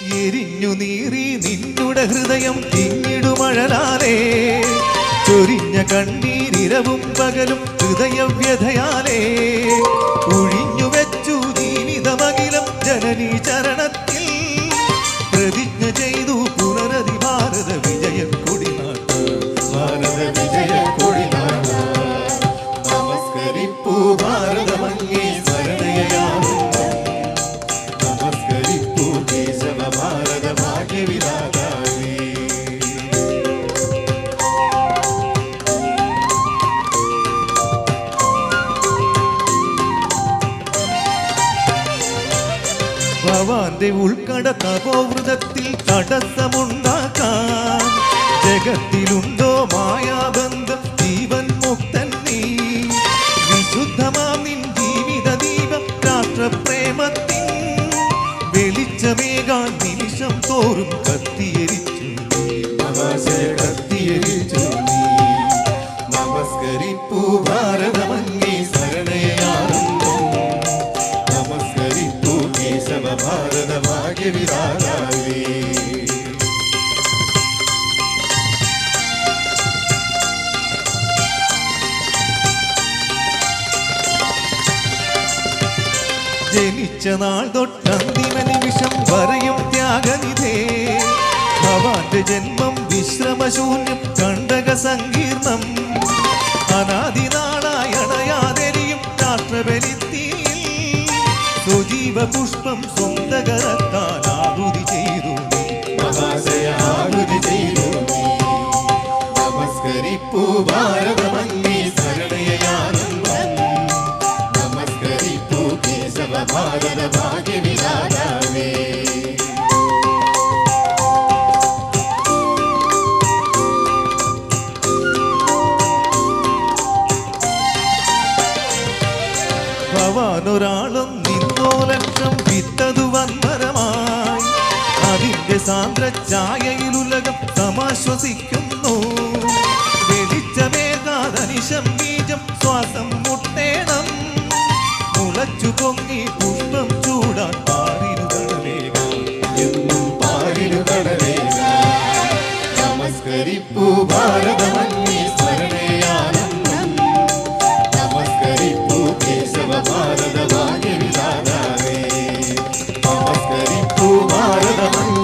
എരിഞ്ഞു നീറി നിന്നുടെ ഹൃദയം തിങ്ങിടുമഴലാലേ ചൊരിഞ്ഞ കണ്ണീരിരവും പകലും ഹൃദയവ്യഥയാലേ. ഒഴിഞ്ഞു വെച്ചു ജീവിതമകിലം ജനനീ ചരണത്തിൽ പ്രതിജ്ഞ ചെയ്തു ഭവാന്റെ ഉൾക്കട തപോവൃതത്തിൽ തടസ്സമുണ്ടാക്കാൻ ജഗത്തിലുണ്ടോ മായാബന്ധം ജീവൻ മുക്തൻ നീ? വിശുദ്ധമാം നിൻ ജീവിത ദീപം രാഷ്ട്രപ്രേമത്തിൻ. വെളിച്ചമേകാൻ നിമിഷം തോറും കത്തിയരിച്ചു കത്തിയരിച്ചു. നമസ്കരിപ്പൂ ജനിച്ച നാൾ തൊട്ടന്തിമ നിമിഷം വരയും ത്യാഗനിധേ ഭവാന്റെ ജന്മം വിശ്രമശൂന്യം കണ്ടക സങ്കീർണം. അനാദിനാളായി അണയാതെരിയും രാഷ്ട്രബലിത്തിയിൽ സുജീവ പുഷ്പം സ്വന്തകരത്താൽ ആഹുതി ചെയ്തു. മഹാശയ ചെയ്തു നമസ്കരിപ്പൂവാ നമസ്കരിപ്പൂ ഭാരത ഭാഗ്യവിധാതാവേ ഭവാനൊരാളും നിന്നോ ലക്ഷം വിത്തതു വന്മരമായി അതിന്റെ സാന്ദ്ര ഛായയിലുലകം സമാശ്വസിക്കുന്നു വെളിച്ചമേകാതനിശം ബീജം ശ്വാസം മുട്ടേണം പച്ചു പൊങ്ങി പുഷ്പം ചൂടാൻ പാറിനു എന്നും പാറിനു കടലേകാം നമസ്കരിപ്പു ഭാരതമന്യേ സ്മരണയാനന്ദം നമസ്കരിപ്പു കേശവ ഭാരതമാകെ വിധാതാവേ നമസ്കരിപ്പു ഭാരതമന്യ